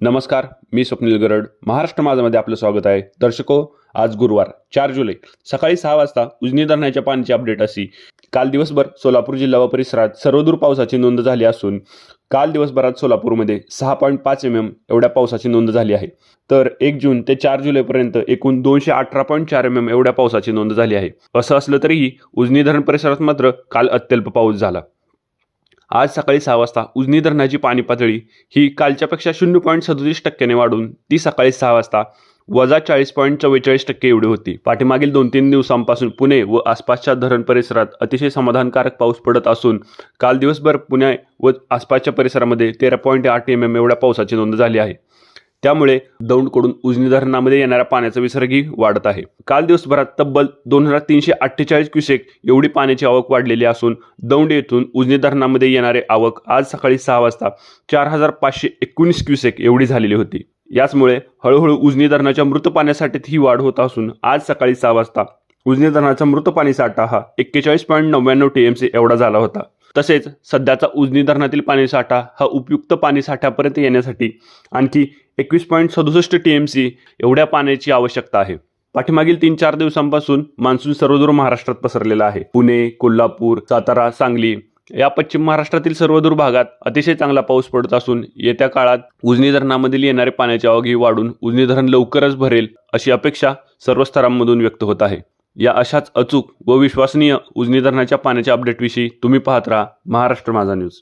नमस्कार मी स्वप्नील गरड. महाराष्ट्र माझामध्ये आपलं स्वागत आहे. दर्शको आज गुरुवार चार जुलै सकाळी सहा वाजता उजनी धरणाच्या पाण्याची अपडेट अशी. काल दिवसभर सोलापूर जिल्हा व परिसरात सर्वदूर पावसाची नोंद झाली असून काल दिवसभरात सोलापूरमध्ये सहा पॉईंट पाच एम एम एवढ्या पावसाची नोंद झाली आहे. तर एक जून ते चार जुलैपर्यंत एकूण दोनशे अठरा पॉईंट चार एम एम एवढ्या पावसाची नोंद झाली आहे. असं असलं तरीही उजनी धरण परिसरात मात्र काल अत्यल्प पाऊस झाला. आज सकाळी सहा वाजता उजनी धरणाची पाणी पातळी ही कालच्यापेक्षा शून्य पॉईंट सदोतीस टक्क्याने वाढून ती सकाळी सहा वाजता वजा चाळीस पॉईंट चव्वेचाळीस टक्के एवढी होती. पाठीमागील दोन तीन दिवसांपासून पुणे व आसपासच्या धरण परिसरात अतिशय समाधानकारक पाऊस पडत असून काल दिवसभर पुणे व आसपासच्या परिसरामध्ये तेरा पॉईंट आठ एम एम एवढ्या पावसाची नोंद झाली आहे. त्यामुळे दौंडकडून उजनी धरणामध्ये येणाऱ्या पाण्याचा विसर्गही वाढत आहे. काल दिवसभरात तब्बल दोन हजार तीनशे अठ्ठेचाळीस क्युसेक एवढी पाण्याची आवक वाढलेली असून दौंड येथून उजनी धरणामध्ये येणारे आवक आज सकाळी सहा वाजता चार हजार पाचशे एकोणीस क्युसेक एवढी झालेली होती. याचमुळे हळूहळू उजनी धरणाच्या मृत पाण्यासाठीत ही वाढ होत असून आज सकाळी सहा वाजता उजनी धरणाचा मृत पाणी साठा हा एक्केचाळीस पॉईंट नव्याण्णव टी एम सी एवढा झाला होता. तसेच सध्याचा उजनी धरणातील पाणी साठा हा उपयुक्त पाणी साठ्यापर्यंत येण्यासाठी आणखी एकवीस पॉईंट सदुसष्ट टी एम सी एवढ्या पाण्याची आवश्यकता आहे. पाठीमागील तीन चार दिवसांपासून मान्सून सर्वदूर महाराष्ट्रात पसरलेला आहे. पुणे कोल्हापूर सातारा सांगली या पश्चिम महाराष्ट्रातील सर्वदूर भागात अतिशय चांगला पाऊस पडत असून येत्या काळात उजनी धरणामधील येणारे पाण्याची आवक ही वाढून उजनी धरण लवकरच भरेल अशी अपेक्षा सर्व स्तरांमधून व्यक्त होत आहे. या अशाच अचूक व विश्वसनीय उजनी धरणाच्या पाण्याच्या अपडेटविषयी तुम्ही पाहत राहा महाराष्ट्र माझा न्यूज